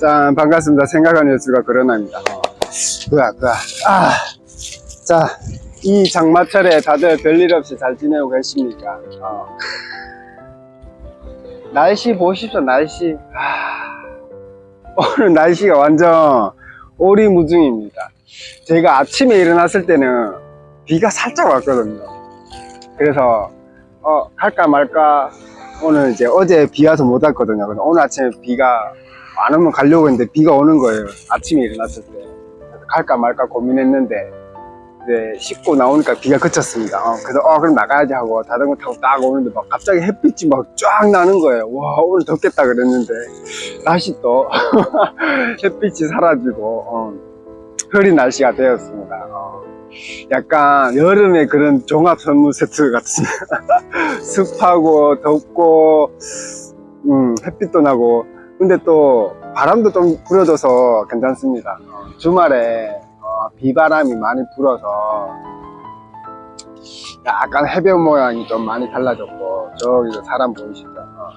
짠, 반갑습니다. 생각하는 여수가 그러나입니다. 어. 그야, 그야. 아, 자, 이 장마철에 다들 별일 없이 잘 지내고 계십니까? 어. 날씨 보십시오, 날씨. 아, 오늘 날씨가 완전 오리무중입니다. 제가 아침에 일어났을 때는 비가 살짝 왔거든요. 그래서, 어, 할까 말까. 오늘 이제 어제 비 와서 못 왔거든요. 오늘 아침에 비가 안 오면 가려고 했는데 비가 오는 거예요. 아침에 일어났을 때. 갈까 말까 고민했는데, 이제 씻고 나오니까 비가 그쳤습니다. 어, 그래서, 어, 그럼 나가야지 하고 자전거 타고 딱 오는데 막 갑자기 햇빛이 막 쫙 나는 거예요. 와, 오늘 덥겠다 그랬는데, 다시 또 햇빛이 사라지고, 어, 흐린 날씨가 되었습니다. 어, 약간 여름의 그런 종합 선물 세트 같은 습하고 덥고 음, 햇빛도 나고 근데 또 바람도 좀 불어줘서 괜찮습니다 어, 주말에 어, 비바람이 많이 불어서 약간 해변 모양이 좀 많이 달라졌고 저기서 사람 보이시죠 어,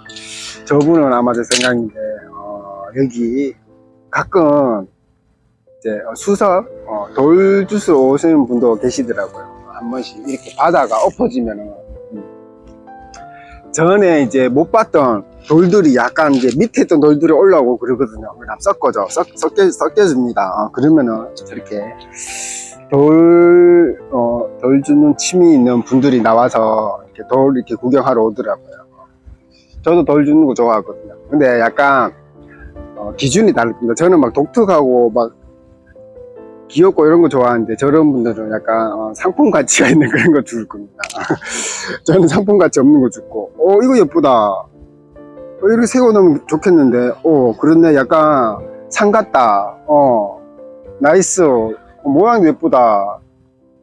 저분은 아마 제 생각인데 어, 여기 가끔 이제 수석 어, 돌 주스러 오시는 분도 계시더라고요. 한 번씩 이렇게 바다가 엎어지면은 음. 전에 이제 못 봤던 돌들이 약간 이제 밑에 있던 돌들이 올라오고 그러거든요. 그럼 섞어져 섞, 섞여 섞여집니다. 어, 그러면은 저렇게 돌, 어, 돌 주는 침이 있는 분들이 나와서 이렇게 돌 이렇게 구경하러 오더라고요. 저도 돌 주는 거 좋아하거든요. 근데 약간 어, 기준이 다릅니다. 저는 막 독특하고 막 귀엽고 이런 거 좋아하는데 저런 분들은 약간 어, 상품 가치가 있는 그런 거 줄 겁니다. 저는 상품 가치 없는 거 주고, 어 이거 예쁘다. 어, 이렇게 세워놓으면 좋겠는데, 어 그렇네 약간 상 같다. 어 나이스. 어, 모양도 예쁘다.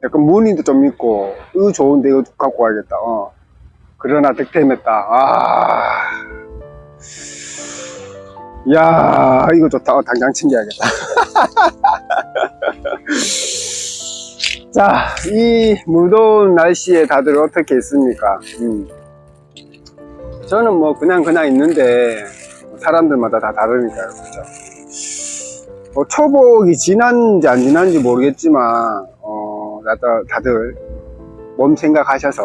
약간 무늬도 좀 있고, 이거 좋은데 이거 갖고 가야겠다. 어 그러나 득템했다. 아. 야 이거 좋다. 어, 당장 챙겨야겠다. 자, 이 무더운 날씨에 다들 어떻게 있습니까? 음. 저는 뭐 그냥 그냥 있는데 사람들마다 다 다르니까요, 그죠? 뭐 초복이 지난지 안 지난지 모르겠지만 어, 다들, 몸 생각하셔서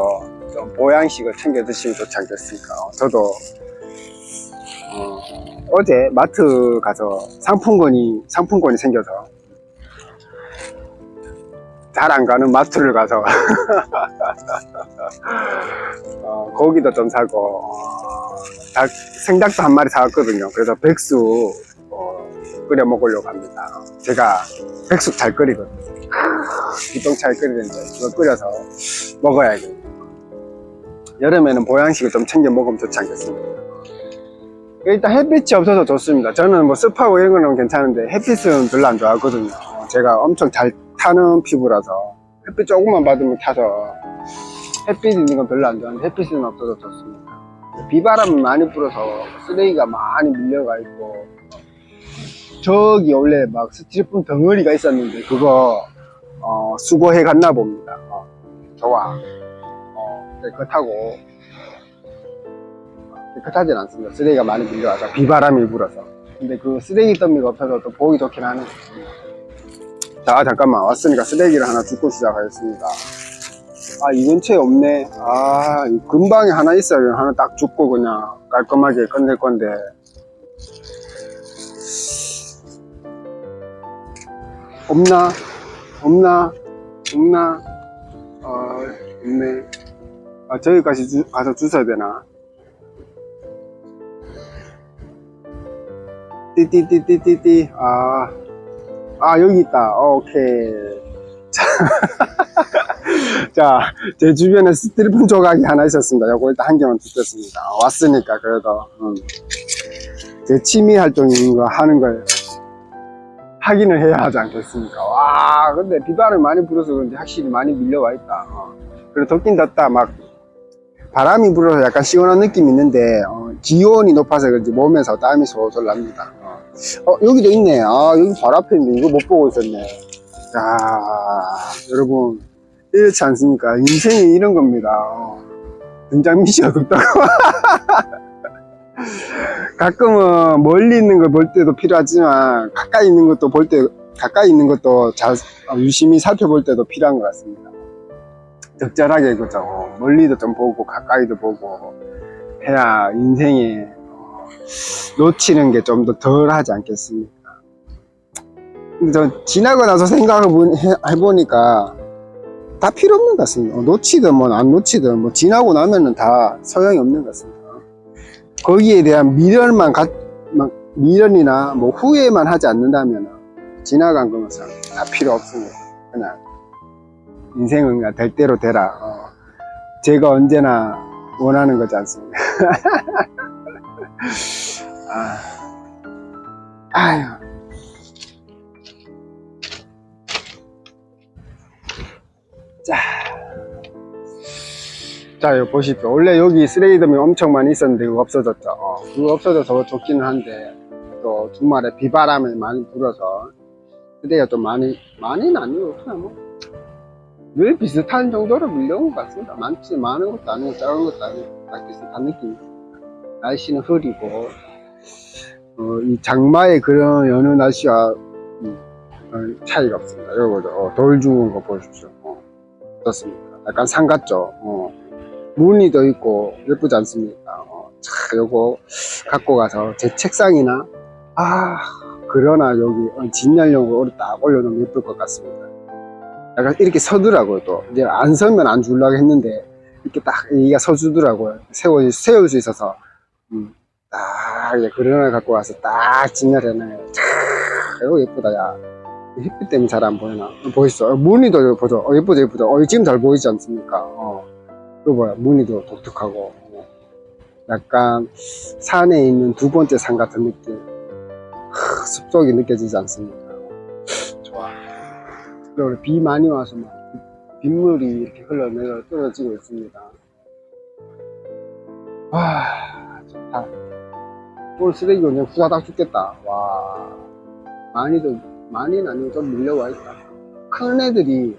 좀 보양식을 챙겨 드시면 좋지 않겠습니까? 어, 저도 어, 어제 마트 가서 상품권이 상품권이 생겨서 잘 안 가는 마트를 가서 어, 고기도 좀 사고 어, 닭, 생닭도 한 마리 사왔거든요. 그래서 백수 어, 끓여 먹으려고 합니다. 제가 백숙 잘 끓이거든요. 기똥 잘 끓이는데 그거 끓여서 먹어야겠네요. 여름에는 보양식을 좀 챙겨 먹으면 좋지 않겠습니까? 일단 햇빛이 없어서 좋습니다. 저는 뭐 습하고 이런 거는 괜찮은데 햇빛은 별로 안 좋아하거든요. 어, 제가 엄청 잘 타는 피부라서 햇빛 조금만 받으면 타서 햇빛 있는 건 별로 안 좋아하는데 햇빛은 없어서 좋습니다. 비바람이 많이 불어서 쓰레기가 많이 밀려가 있고 저기 원래 막 스티로폼 덩어리가 있었는데 그거 어, 수거해 갔나 봅니다. 어, 좋아. 어, 깨끗하고 깨끗하진 않습니다. 쓰레기가 많이 밀려와서 비바람이 불어서. 근데 그 쓰레기 더미가 없어서 또 보기 좋긴 하네. 자, 잠깐만. 왔으니까 쓰레기를 하나 줍고 시작하겠습니다. 아, 이 근처에 없네. 아, 이 근방에 하나 있어요. 하나 딱 줍고 그냥 깔끔하게 끝낼 건데. 없나? 없나? 없나? 아, 없네. 아, 저기까지 주- 가서 주워야 되나? 띠띠띠띠띠띠 아, 아 여기 있다. 어, 오케이. 자, 자, 제 주변에 스티로폼 조각이 하나 있었습니다. 요거 일단 한 개만 뜯었습니다. 어, 왔으니까 그래도 음. 제 취미 활동인 거 하는 걸 확인을 해야 하지 않겠습니까? 와 근데 비바람이 많이 불어서 그런지 확실히 많이 밀려와 있다. 어. 그리고 덥긴 덥다. 막 바람이 불어서 약간 시원한 느낌이 있는데 어, 기온이 높아서 그런지 몸에서 땀이 솔솔 납니다. 어. 어, 여기도 있네. 아 여기 바로 앞에 있는데 이거 못 보고 있었네. 야 여러분 이렇지 않습니까? 인생이 이런 겁니다. 어. 등장 미시가 없다고. 가끔은 멀리 있는 걸 볼 때도 필요하지만 가까이 있는 것도 볼 때 가까이 있는 것도 잘 어, 유심히 살펴볼 때도 필요한 것 같습니다. 적절하게 그죠. 어, 멀리도 좀 보고 가까이도 보고 해야 인생에 어, 놓치는 게 좀 더 덜 하지 않겠습니까? 근데 저 지나고 나서 생각을 해보니까 다 필요 없는 것 같습니다. 어, 놓치든 뭐 안 놓치든 뭐 지나고 나면은 다 소용이 없는 것 같습니다. 거기에 대한 미련만 가, 막 미련이나 뭐 후회만 하지 않는다면 지나간 것은 다 필요 없습니다. 그냥 인생은 그냥 될 대로 되라. 어. 제가 언제나 원하는 거지 않습니까? 아, 아휴. 자. 자, 여기 보십시오. 원래 여기 쓰레기덤이 엄청 많이 있었는데 그거 없어졌죠. 어, 그거 없어져서 좋기는 한데 또 주말에 비바람이 많이 불어서 쓰레기가 좀 많이 많이는 아니고 그냥 뭐 늘 비슷한 정도로 밀려온 것 같습니다. 많지 많은 것도 아니고 작은 것도 아니고 딱 비슷한 느낌. 날씨는 흐리고 어, 이 장마의 그런 여느 날씨와 음, 어, 차이가 없습니다. 이거죠. 어, 돌 죽은 거 보십시오. 어, 어떻습니까? 약간 산 같죠. 어. 무늬도 있고 예쁘지 않습니까? 어, 차, 요거 갖고 가서 제 책상이나 아 그러나 여기 어, 진열용으로 딱 올려놓으면 예쁠 것 같습니다. 약간 이렇게 서더라고요 또 이제 안 서면 안 주려고 했는데 이렇게 딱 얘가 서주더라고요 세워 세울 수 있어서 음, 딱 이제 그러나 갖고 와서 딱 진열해놔요. 차, 이거 예쁘다 야. 햇빛 때문에 잘 안 보이나? 어, 보이시죠? 어, 무늬도 보죠? 어, 예쁘죠, 예쁘죠? 어, 지금 잘 보이지 않습니까? 어. 이거 뭐야, 무늬도 독특하고. 어. 약간 산에 있는 두 번째 산 같은 느낌. 하, 습속이 느껴지지 않습니까? 좋아. 그리고 비 많이 와서 막 빗물이 이렇게 흘러내려 떨어지고 있습니다. 와, 좋다. 오늘 쓰레기 그냥 후다닥 죽겠다. 와. 많이도, 많이는 아니고 좀 밀려와 있다. 큰 애들이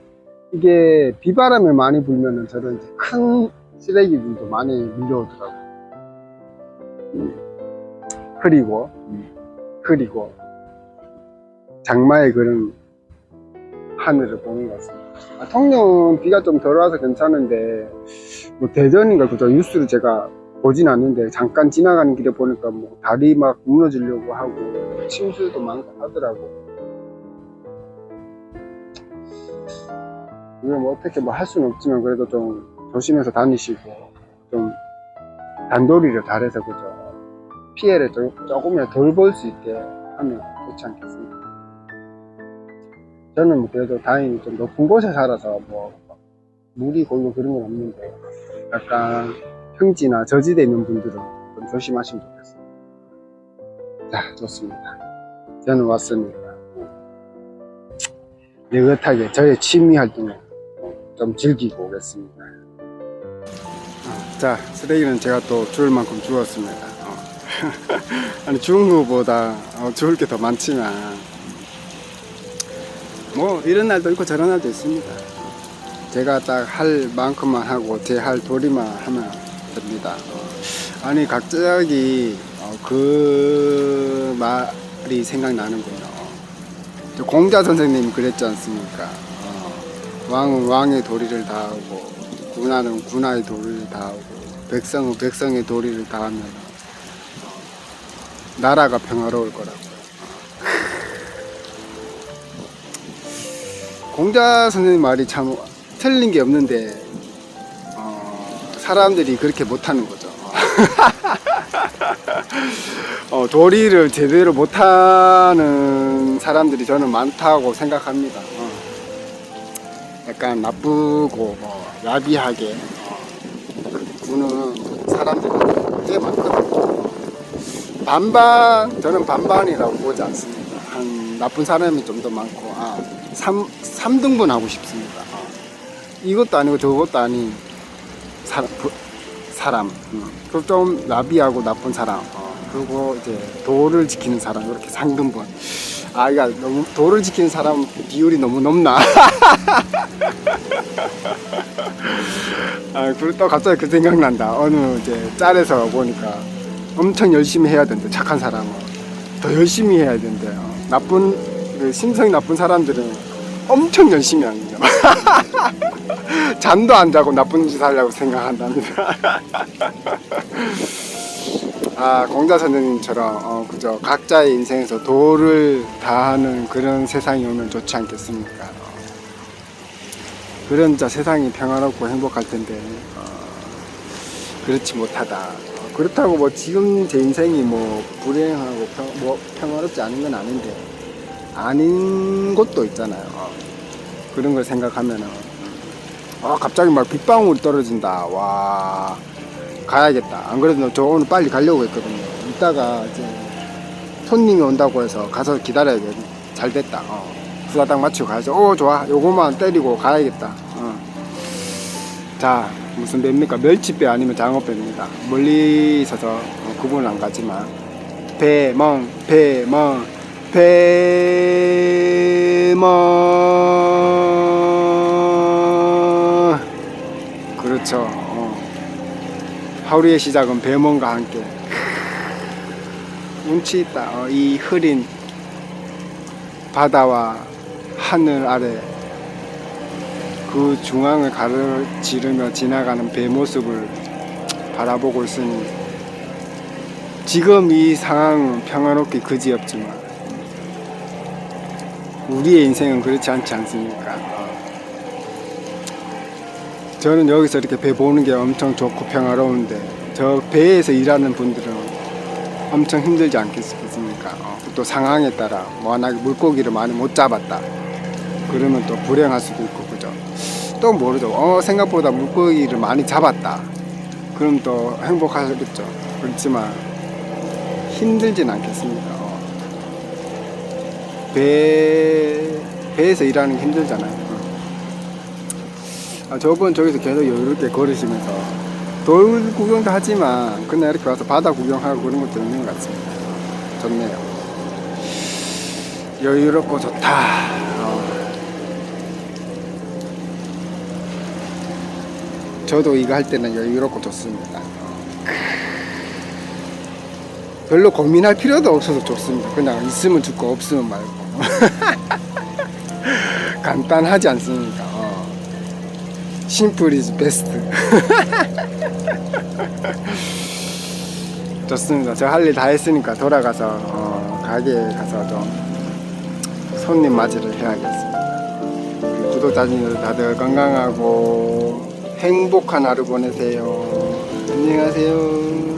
이게 비바람이 많이 불면은 저런 이제 큰 쓰레기들도 많이 밀려오더라고. 음. 흐리고, 음. 흐리고, 장마의 그런 하늘을 보는 것 같습니다. 아, 통영 비가 좀 덜 와서 괜찮은데, 뭐 대전인가 그죠? 뉴스를 제가 보진 않는데, 잠깐 지나가는 길에 보니까 뭐 다리 막 무너지려고 하고, 침수도 많고 하더라고. 이거 뭐 어떻게 뭐 할 수는 없지만 그래도 좀 조심해서 다니시고 좀 단도리를 잘해서 그죠 피해를 좀, 조금이라도 덜 볼 수 있게 하면 좋지 않겠습니까 저는 뭐 그래도 다행히 좀 높은 곳에 살아서 뭐 물이 고이고 그런 건 없는데 약간 평지나 저지대 있는 분들은 좀 조심하시면 좋겠습니다 자 좋습니다 저는 왔으니까 느긋하게 저의 취미 활동을 좀 즐기고 오겠습니다. 어, 자, 쓰레기는 제가 또 주울 만큼 주웠습니다. 어. 아니, 주운 것보다 어, 주울 게 더 많지만, 뭐, 이런 날도 있고 저런 날도 있습니다. 제가 딱 할 만큼만 하고 제 할 도리만 하면 됩니다. 어. 아니, 갑자기 어, 그 말이 생각나는군요. 저 공자 선생님이 그랬지 않습니까? 어, 왕은 왕의 도리를 다하고 군하는 군하의 도리를 다하고 백성은 백성의 도리를 다하면 나라가 평화로울 거라고. 공자 선생님 말이 참 틀린 게 없는데 어, 사람들이 그렇게 못하는 거죠. 어, 도리를 제대로 못하는 사람들이 저는 많다고 생각합니다. 어. 약간 나쁘고 뭐 야비하게 어, 구는 사람들이 꽤 많거든요. 반반 저는 반반이라고 보지 않습니다. 한 나쁜 사람이 좀 더 많고 아 3, 삼등분 하고 싶습니다. 어. 이것도 아니고 저것도 아닌 사람, 부- 사람. 음. 그좀 나비하고 나쁜 사람. 어. 그리고 이제 도를 지키는 사람 이렇게 상등분 아 이거 너무 도를 지키는 사람 비율이 너무 높나? 아 그리고 또 갑자기 그 생각난다. 어느 이제 짤에서 보니까 엄청 열심히 해야 된대 착한 사람은. 더 열심히 해야 된대요 나쁜 그 심성이 나쁜 사람들은 엄청 열심히 합니다 잠도 안 자고 나쁜 짓 하려고 생각한답니다 아 공자 선생님처럼 어, 그저 각자의 인생에서 도를 다하는 그런 세상이 오면 좋지 않겠습니까 어. 그런 자 세상이 평화롭고 행복할 텐데 어, 그렇지 못하다. 어, 그렇다고 뭐 지금 제 인생이 뭐 불행하고 평, 뭐 평화롭지 않은 건 아닌데 아닌 것도 있잖아요. 어, 그런 걸 생각하면은 아 갑자기 막 빗방울이 떨어진다. 와 가야겠다. 안 그래도 저 오늘 빨리 가려고 했거든요. 이따가 이제 손님이 온다고 해서 가서 기다려야겠. 잘 됐다. 어. 수다 딱 맞추고 가야죠. 오 좋아. 요거만 때리고 가야겠다. 어. 자 무슨 배입니까? 멸치배 아니면 장어배입니다. 멀리 있어서 어, 구분은 안 가지만 배멍 배멍 배멍 그렇죠. 어. 하루의 시작은 배멍과 함께 운치 있다. 어, 이 흐린 바다와 하늘 아래 그 중앙을 가로지르며 지나가는 배 모습을 바라보고 있으니 지금 이 상황은 평화롭기 그지없지만 우리의 인생은 그렇지 않지 않습니까? 어. 저는 여기서 이렇게 배 보는 게 엄청 좋고 평화로운데 저 배에서 일하는 분들은 엄청 힘들지 않겠습니까? 어, 또 상황에 따라 워낙 물고기를 많이 못 잡았다. 그러면 또 불행할 수도 있고 그죠? 또 모르죠. 어 생각보다 물고기를 많이 잡았다. 그럼 또 행복하겠죠. 그렇지만 힘들진 않겠습니까? 어. 배 배에서 일하는 게 힘들잖아요. 어. 아, 저분 저기서 계속 여유롭게 걸으시면서 돌 구경도 하지만 그냥 이렇게 와서 바다 구경하고 그런 것도 있는 것 같습니다. 좋네요. 여유롭고 좋다. 어. 저도 이거 할 때는 여유롭고 좋습니다. 별로 고민할 필요도 없어서 좋습니다. 그냥 있으면 죽고 없으면 말고. 간단하지 않습니까? 어. 심플 이즈 베스트. 좋습니다. 저할일 다 했으니까 돌아가서 어, 가게에 가서 좀 손님 맞이를 해야겠습니다. 우리 구독자님들 다들 건강하고 행복한 하루 보내세요. 안녕하세요.